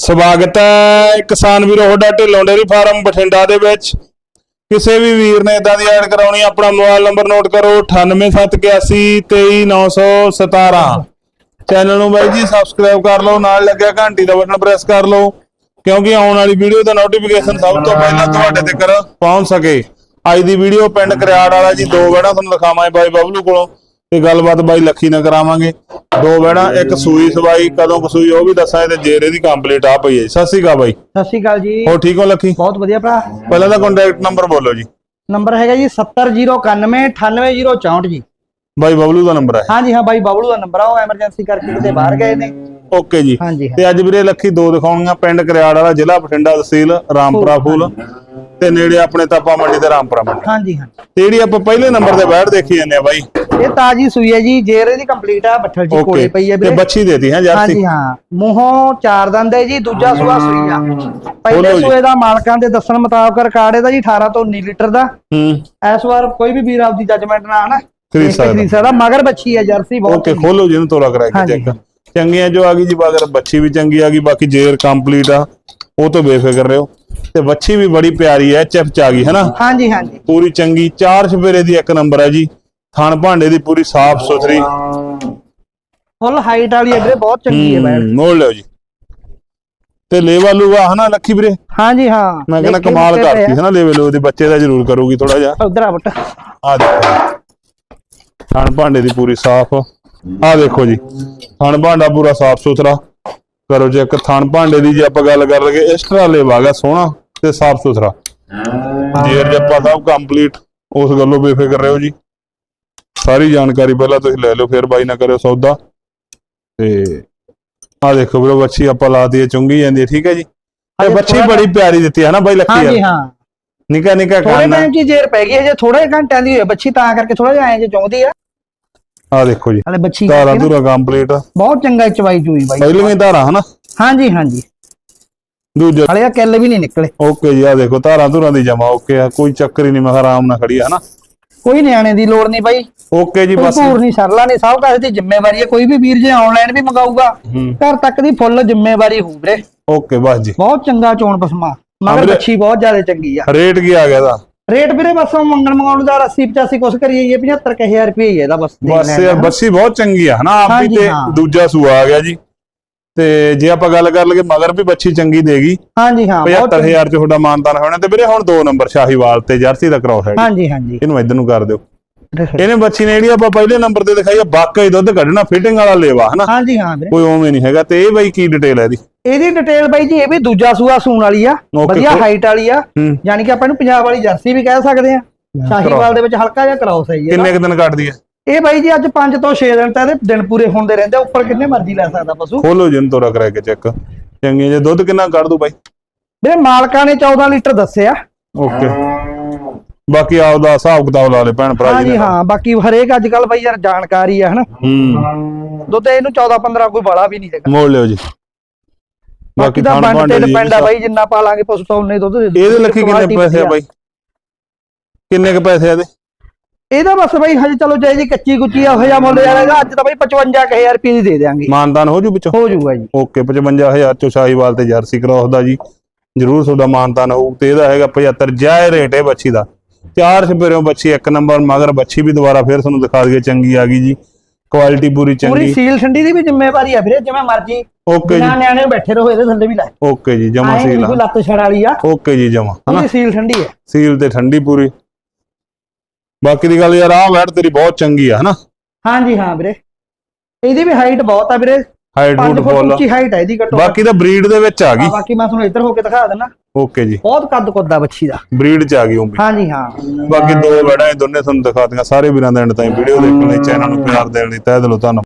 ਸਵਾਗਤ ਹੈ ਕਿਸਾਨ ਵੀਰੋ ਤੁਹਾਡਾ ਢਿੱਲੋਂ ਡੇਰੀ ਫਾਰਮ ਬਠਿੰਡਾ ਦੇ ਵਿੱਚ। ਕਿਸੇ ਵੀ ਵੀਰ ਨੇ ਇਦਾਂ ਦੀ ਐਡ ਕਰਾਉਣੀ, ਆਪਣਾ ਮੋਬਾਈਲ ਨੰਬਰ ਨੋਟ ਕਰੋ 9871823917 ਚੈਨਲ ਨੂੰ ਬਾਈ ਜੀ ਸਬਸਕ੍ਰਾਈਬ ਕਰ ਲਓ, ਨਾਲ ਲੱਗਿਆ ਘੰਟੀ ਦਾ ਬਟਨ ਪ੍ਰੈਸ ਕਰ ਲਓ, ਕਿਉਂਕਿ ਆਉਣ ਵਾਲੀ ਵੀਡੀਓ ਦਾ ਨੋਟੀਫਿਕੇਸ਼ਨ ਸਭ ਤੋਂ ਪਹਿਲਾਂ ਤੁਹਾਡੇ ਤੱਕ ਪਹੁੰਚ ਸਕੇ। ਅੱਜ ਦੀ ਵੀਡੀਓ ਪਿੰਡ ਕਰਿਆੜ ਵਾਲਾ ਜੀ, ਦੋ ਵੜਾ ਤੁਹਾਨੂੰ ਦਿਖਾਵਾਂਗੇ ਬਾਈ ਬਬਲੂ ਕੋਲੋਂ। ਤੇ ਗੱਲਬਾਤ ਬਾਈ ਲੱਖੀ ਨਾਲ ਕਰਾਵਾਂਗੇ। ਦੋ ਵੜਾ ਇੱਕ ਸੂਈ ਸਵਾਈ ਕਦੋਂ ਕੁ ਸੂਈ ਉਹ ਵੀ ਦੱਸਾਂਗੇ ਤੇ ਜੇਰੇ ਦੀ ਕੰਪਲੀਟ ਆ ਪਈ ਹੈ ਜੀ। ਸਤਿ ਸ਼੍ਰੀ ਅਕਾਲ ਬਾਈ। ਸਤਿ ਸ਼੍ਰੀ ਅਕਾਲ ਜੀ। ਹੋ ਠੀਕ ਹੋ ਲੱਖੀ? ਬਹੁਤ ਵਧੀਆ ਭਰਾ। ਪਹਿਲਾਂ ਤਾਂ ਕੰਟੈਕਟ ਨੰਬਰ ਬੋਲੋ ਜੀ। ਨੰਬਰ ਹੈਗਾ ਜੀ 7091988064 ਜੀ। ਬਾਈ ਬਬਲੂ ਦਾ ਨੰਬਰ ਹੈ। ਹਾਂਜੀ ਹਾਂ ਬਾਈ ਬਬਲੂ ਦਾ ਨੰਬਰ ਆ ਉਹ ਐਮਰਜੈਂਸੀ ਕਰਕੇ ਕਿਤੇ ਬਾਹਰ ਗਏ ਨੇ। ਓਕੇ ਜੀ। ਹਾਂਜੀ ਹਾਂ। ਤੇ ਅੱਜ ਵੀਰੇ ਲੱਖੀ ਦੋ ਦਿਖਾਉਣੀਆਂ ਪਿੰਡ ਕਰਿਆੜ ਵਾਲਾ ਜ਼ਿਲ੍ਹਾ ਬਠਿੰਡਾ ਤਹਿਸੀਲ ਰਾਮਪੁਰਾ ਫੂਲ। ਤੇ ਨੇੜੇ ਆਪਣੇ ਤਾਪਾ ਮੰਡੀ ਤੇ ਰਾਮਪੁਰਾ ਮੰਡੀ। ਹਾਂਜੀ ਹਾਂ। ਤੇ ਜਿਹੜੀ ਆਪਾਂ ਪਹਿਲੇ ਨੰਬਰ ਤੇ ਬੈਠ ਦੇਖੀ ਜਾਂਦੇ ਆ ਬਾਈ ਇਹ ਤਾਜੀ ਸੂਈ ਹੈ ਜੀ ਜੇਰ ਦੀ ਕੰਪਲੀਟ ਆ ਬੱਠਲ ਜੀ ਕੋਲੇ ਪਈ ਹੈ ਤੇ ਵੀਰੇ। ਬੱਚੀ ਦੇਤੀ ਹੈ ਹਾਂਜੀ ਜਰਸੀ ਹਾਂ। ਮੂੰਹੋਂ ਚਾਰ ਦੰਦ ਹੈ ਜੀ ਦੂਜਾ ਸੂਆ ਸੂਈ ਆ। ਪਹਿਲੇ ਜੀ। ਸੂਏ ਦਾ ਮਾਲਕਾਂ ਦੇ ਦੱਸਣ ਮੁਤਾਬਕ ਰਿਕਾਰਡ ਇਹਦਾ ਜੀ 18 ਤੋਂ 19 ਲੀਟਰ ਦਾ। ਹੂੰ। ਇਸ ਵਾਰ ਕੋਈ ਵੀ ਵੀਰ ਆਪਦੀ ਜੱਜਮੈਂਟ ਨਾਲ ਹਨਾ ਖਰੀਦ ਸਕਦਾ। ਮਗਰ ਬੱਚੀ ਹੈ ਜਰਸੀ ਬਹੁਤ ਓਕੇ ਚੰਗੀ। ਖੋਲੋ ਜਿਹਨੂੰ ਤੋਰਾ ਕਰਾ ਕੇ ਹਾਂਜੀ। ਚੈੱਕ ਚੰਗੀਆਂ ਜੋ ਆ ਗਈ ਜੀ ਬਾਗਰ ਬੱਚੀ ਵੀ ਚੰਗੀ ਆ ਗਈ ਬਾਕੀ ਜੇਰ ਕੰਪਲੀਟ ਆ ਉਹ ਤੋਂ ਬੇਫਿਕਰ ਰਹੋ। ਤੇ ਬੱਚੀ ਵੀ ਬੜੀ ਪਿਆਰੀ ਹੈ ਚਿਪ ਚ ਆ ਗਈ ਹੈਨਾ? ਹਾਂਜੀ ਹਾਂਜੀ। ਪੂਰੀ ਚੰਗੀ ਚਾਰ ਛਪੇਰੇ ਦੀ ਇੱਕ ਨੰਬਰ ਹੈ ਜੀ। ਥਣ ਭਾਂਡੇ ਦੀ ਪੂਰੀ ਸਾਫ਼ ਸੁਥਰੀ। ਫੁੱਲ ਹਾਈਟ ਵਾਲੀ ਹੈ ਵੀਰੇ ਬਹੁਤ ਚੰਗੀ ਹੈ ਬੈਡ ਹੂੰ, ਮੋੜ ਲਿਓ ਜੀ। ਤੇ ਲੇਵਾ ਲੂਗਾ ਹਨਾ ਲੱਖੀ ਵੀਰੇ? ਹਾਂਜੀ ਹਾਂ। ਮੈਂ ਕਹਿੰਦਾ ਕਮਾਲ ਕਰਤੀ ਹੈ ਨਾ ਲੇਵੇ ਲੋ ਦੇ ਬੱਚੇ ਦਾ ਜ਼ਰੂਰ ਕਰੂਗੀ ਥੋੜਾ ਜਿਹਾ। ਉਧਰ ਆ ਬਟ ਆ ਦੇਖੋ ਥਣ ਭਾਂਡੇ ਦੀ ਪੂਰੀ ਸਾਫ਼। ਆ ਦੇਖੋ ਜੀ। ਥਣ ਭਾਂਡਾ ਪੂਰਾ ਸਾਫ਼ ਸੁਥਰਾ। ਕਰੋ ਚੈੱਕ ਥਣ ਭਾਂਡੇ ਦੀ ਜੇ ਆਪਾਂ ਗੱਲ ਕਰ ਲਈਏ ਐਕਸਟਰਾ ਲੇਵਾ ਗਾ ਸੋਹਣਾ ਤੇ ਸਾਫ਼ ਸੁਥਰਾ। ਜੇਰ ਜੱਪਾ ਸਭ ਕੰਪਲੀਟ ਉਸ ਗੱਲੋਂ ਬੇਫਿਕਰ ਰਹੋ ਜੀ। ਸਾਰੀ ਜਾਣਕਾਰੀ ਪਹਿਲਾਂ ਤੁਸੀਂ ਲੈ ਲਓ ਫਿਰ ਬਾਈ ਨਾ ਕਰਿਓ ਸੌਦਾ। ਤੇ ਆ ਦੇਖੋ ਵੀਰੋ ਬੱਚੀ ਆਪਾਂ ਲਾ ਦਈਏ ਚੁੰਗੀ ਜਾਂਦੀ ਹੈ ਠੀਕ ਹੈ ਜੀ? ਤੇ ਬੱਚੀ ਬੜੀ ਪਿਆਰੀ ਦਿੱਤੀ ਹੈ ਨਾ ਬਾਈ ਲੱਖੀ ਹਾਂਜੀ ਹਾਂ। ਨਿੱਕਾ ਨਿੱਕਾ ਥੋੜੇ ਖਾਣਾ ਟਾਈਮ ਚ ਹੀ ਜੇਰ ਪੈ ਗਈ ਹੈ ਜੇ ਥੋੜੇ ਘੰਟਿਆਂ ਦੀ ਹੋਈ ਹੈ ਬੱਚੀ ਤਾਂ ਕਰਕੇ ਥੋੜਾ ਜਿਹਾ ਐਂ ਜੇ ਚਾਹੁੰਦੀ ਆ। ਆ ਦੇਖੋ ਜੀ ਹਲੇ ਬੱਚੀ ਧਾਰਾ ਧੂਰਾ ਕੰਪਲੀਟ ਬਹੁਤ ਚੰਗਾ ਚਵਾਈ ਚੂਈ ਬਾਈ। ਪਹਿਲੀਆਂ ਧਾਰਾ ਹਨਾ? ਹਾਂਜੀ ਹਾਂਜੀ। ਦੂਜਾ ਹਲੇ ਆ ਕਿੱਲ ਵੀ ਨਹੀਂ ਨਿਕਲੇ। ਓਕੇ ਜੀ ਆ ਦੇਖੋ ਧਾਰਾਂ ਧੁਰਾਂ ਦੀ ਜਮਾ ਓਕੇ ਆ ਕੋਈ ਚੱਕਰ ਹੀ ਨਹੀਂ ਮੈਂ ਆਰਾਮ ਨਾਲ ਖੜੀ ਆ ਹਨਾ? ਕੋਈ ਨਿਆਣੇ ਦੀ ਲੋੜ ਨਹੀਂ ਬਾਈ। ਓਕੇ ਜੀ ਬਸ। ਭਰਪੂਰ ਨਹੀਂ ਸਰਲਾ ਨਹੀਂ ਸਭ ਕਾਸੇ ਦੀ ਜ਼ਿੰਮੇਵਾਰੀ ਹੈ। ਕੋਈ ਵੀ ਵੀਰ ਜੇ ਆਨਲਾਈਨ ਵੀ ਮੰਗਾਊਗਾ ਘਰ ਤੱਕ ਦੀ ਫੁੱਲ ਜ਼ਿੰਮੇਵਾਰੀ ਹੋਊ ਵੀਰੇ ਓਕੇ ਬਸ ਜੀ। ਬਹੁਤ ਚੰਗਾ ਚੋਣ ਪਸਮਾ ਮਗਰ। ਬੱਚੀ ਬਹੁਤ ਜ਼ਿਆਦਾ ਚੰਗੀ ਆ। ਰੇਟ ਕੀ ਆ ਗਿਆ ਦਾ ਰੇਟ ਵੀਰੇ ਬਸ ਮੰਗਣ ਮੰਗਾਉਣ ਦਾ 80 85 ਕੁਛ ਕਰੀਏ ਇਹ 75000 ਰੁਪਏ ਹੀ ਇਹਦਾ ਬਸ। ਬਸ ਯਾਰ। ਬੱਸੀ ਬਹੁਤ ਚੰਗੀ ਆ ਹਨਾ? ਆਪ ਵੀ ਤੇ। ਦੂਜਾ ਸੂਆ ਆ ਗਿਆ ਜੀ। ਤੇ ਜੇ ਆਪਾਂ ਗੱਲ ਕਰ ਲਈਏ ਮਗਰ ਵੀ ਬੱਚੀ ਚੰਗੀ ਦੇਗੀ ਹਾਂਜੀ ਹਾਂ ਬਹੁਤ ਚੰਗੀ। 75000 ਚ ਤੁਹਾਡਾ ਮਾਨਤਾਨ ਹੋਣਾ ਤੇ ਵੀਰੇ ਹੁਣ ਦੋ ਨੰਬਰ ਸ਼ਾਹੀਵਾਲ ਤੇ ਜਰਸੀ ਦਾ ਕਰਾਓ ਹੈ। ਹਾਂਜੀ ਹਾਂਜੀ। ਇਹਨੂੰ ਇੱਧਰ ਨੂੰ ਕਰ ਦਿਓ। ਇਹਨੇ ਬੱਚੀ ਨੇ ਜਿਹੜੀ ਆਪਾਂ ਪਹਿਲੇ ਨੰਬਰ ਤੇ ਦਿਖਾਈ ਆ ਵਾਕਈ ਦੁੱਧ ਕੱਢਣਾ ਫਿਟਿੰਗ ਵਾਲਾ ਲੇਵਾ ਹਨਾ? ਹਾਂਜੀ ਹਾਂ ਵੀਰੇ। ਕੋਈ ਉਵੇਂ ਨਹੀਂ ਹੈਗਾ ਤੇ ਇਹ ਬਾਈ ਕੀ ਡਿਟੇਲ ਹੈ ਇਹਦੀ? ਇਹਦੀ ਡਿਟੇਲ ਬਾਈ ਜੀ ਇਹ ਵੀ ਦੂਜਾ ਸੂਆ ਸੂਣ ਵਾਲੀ ਆ ਵਧੀਆ. ਹਾਈਟ ਵਾਲੀ ਆ। ਹੂੰ। ਯਾਨੀ ਕਿ ਆਪਾਂ ਇਹਨੂੰ ਪੰਜਾਬ ਵਾਲੀ ਜਰਸੀ ਵੀ ਕਹਿ ਸਕਦੇ ਆ। ਸ਼ਾਹੀਵਾਲ ਦੇ ਵਿੱਚ ਹਲਕਾ ਜਿਹਾ ਕਰਾਉਸ ਹੈ ਜੀ। ਕਿੰਨੇ ਕੁ ਦਿਨ ਕੱਢਦੀ ਹੈ? ਇਹ ਬਾਈ ਜੀ ਅੱਜ 5 ਤੋਂ 6 ਦਿਨ ਤਾਂ ਇਹਦੇ ਦਿਨ ਪੂਰੇ ਹੁੰਦੇ ਰਹਿੰਦੇ ਆ, ਉੱਪਰ ਕਿੰਨੇ ਮਰਜ਼ੀ ਲੈ ਸਕਦਾ ਪਸ਼ੂ? ਖੋਲੋ ਜਿੰਨ ਤੋਰਾ ਕਰਾ ਕੇ ਚੈੱਕ ਚੰਗੀ ਜੇ ਦੁੱਧ ਕਿੰਨਾ ਕੱਢ ਦੂ ਬਾਈ? ਵੀਰੇ ਮਾਲਕਾਂ ਨੇ 14 ਲੀਟਰ ਦੱਸਿਆ। ਓਕੇ। ਬਾਕੀ ਆਪਦਾ ਹਿਸਾਬ ਕਿਤਾਬ ਲਾ ਲੈ ਭੈਣ ਭਰਾ ਜੀ ਹਾਂਜੀ ਨੇ ਹਾਂ ਬਾਕੀ ਹਰੇਕ ਅੱਜ ਕੱਲ ਬਾਈ ਯਾਰ ਜਾਣਕਾਰੀ ਆ ਹਨਾ? ਹੂੰ। ਦੁੱਧ ਇਹਨੂੰ 14 15 ਕੋਈ ਵਾਲਾ ਵੀ ਨਹੀਂ ਹੈਗਾ। ਮੋੜ ਲਿਓ ਜੀ। ਬਾਕੀ ਦਾ ਖਾਣ ਤੇ ਡਿਪੈਂਡ ਆ ਬਾਈ ਜਿੰਨਾ ਪਾਲਾਂਗੇ ਪਸ਼ੂ ਤਾਂ ਉਨੇ ਦੁੱਧ ਦੇ ਦੂ। ਇਹਦੇ ਲੱਖੀ ਕਿੰਨੇ ਪੈਸੇ ਆ ਵਧੀਆ। ਬਾਈ? ਕਿੰਨੇ ਕ ਪੈਸੇ ਆ ਇਹਦੇ? ਇਹਦਾ ਬਸ ਬਾਈ ਹਜੇ ਚਲੋ ਜੇ ਜੀ ਕੱਚੀ ਕੁੱਚੀ ਆ ਹੋਇਆ ਮੁੱਲ ਯਾਰ ਇਹਦਾ ਅੱਜ ਤਾਂ ਬਾਈ 55000 ਰੁਪਏ ਦੀ ਦੇ ਦੇਾਂਗੇ ਮਾਨਦਾਨ ਹੋ ਜੂ ਵਿੱਚੋਂ ਹੋ ਜਾਊਗਾ ਜੀ। ਓਕੇ 55000 ਚੋਂ ਸ਼ਾਹੀਵਾਲ ਤੇ ਜਰਸੀ ਕ੍ਰੋਸ ਦਾ ਜੀ। ਜਰੂਰ ਤੁਹਾਡਾ ਮਾਨਦਾਨ ਹੋਊ ਤੇ ਇਹਦਾ ਹੈਗਾ 75 ਜਾਇ ਰੇਟ ਹੈ ਬੱਚੀ ਦਾ। ਚਾਰ ਛਪੇਰੋਂ ਬੱਚੀ ਇੱਕ ਨੰਬਰ ਮਗਰ ਬੱਚੀ ਵੀ ਦੁਬਾਰਾ ਫਿਰ ਤੁਹਾਨੂੰ ਦਿਖਾ ਦਈਏ ਚੰਗੀ ਆ ਗਈ ਜੀ। ਕੁਆਲਿਟੀ ਪੂਰੀ ਪੂਰੀ ਚੰਗੀ ਸੀਲ ਠੰਡੀ ਦੀ ਵੀ ਜ਼ਿੰਮੇਵਾਰੀ ਆ ਵੀਰੇ ਜਿਵੇਂ ਮਰਜ਼ੀ। ਓਕੇ ਜੀ। ਨਿਆਣੇ ਬੈਠੇ ਰਹੋ ਇਹਦੇ ਥੱਲੇ ਵੀ ਲੈ। ਓਕੇ ਜੀ ਜਮਾ ਸੀਲ ਕੋਈ ਲੱਤ ਛੜ ਵਾਲੀ ਆ। ਓਕੇ ਜੀ ਜਮਾ ਹਨਾ? ਪੂਰੀ ਸੀਲ ਠੰਡੀ ਹੈ। ਸੀਲ ਤੇ ਠੰਡੀ ਪੂਰੀ। ਬਾਕੀ ਦੀ ਗੱਲ ਯਾਰ ਆਹ ਵੈਟ ਤੇਰੀ ਬਹੁਤ ਚੰਗੀ ਆ ਹਨਾ? ਹਾਂਜੀ ਹਾਂ ਵੀਰੇ। ਇਹਦੀ ਵੀ ਹਾਈਟ ਬਹੁਤ ਆ ਵੀਰੇ। ਹਾਈਟ 5 ਰੂਟ ਫੁੱਟ ਫੁੱਲ ਉੱਚੀ ਹਾਈਟ ਹੈ ਇਹਦੀ ਘੱਟੋ ਘੱਟ। ਬਾਕੀ ਤਾਂ ਬਰੀਡ ਦੇ ਵਿੱਚ ਆ ਹਾਂ, ਗਈ ਬਾਕੀ ਮੈਂ ਤੁਹਾਨੂੰ ਇੱਧਰ ਹੋ ਕੇ ਦਿਖਾ ਦਿੰਦਾ ਓਕੇ ਜੀ। ਬਹੁਤ ਕੱਦ ਕੁੱਦਾ ਬੱਚੀ ਦਾ। ਬਰੀਡ ਚ ਆ ਗਈ ਉਹ ਵੀ। ਹਾਂਜੀ ਹਾਂ। ਬਾਕੀ ਦੋ ਵੈੜਾਂ ਇਹ ਦੋਨੇ ਤੁਹਾਨੂੰ ਦਿਖਾ ਦਿਆਂ ਸਾਰੇ ਵੀਰਾਂ ਦਾ ਐਂਡ ਤਾਈਂ ਵੀਡੀਓ ਦੇਖਣ ਲਈ ਚੈਨਲ ਨੂੰ ਪਿਆਰ ਦੇਣ ਲਈ। ਤਹਿ ਦਿਲੋਂ ਧੰਨਵਾਦ।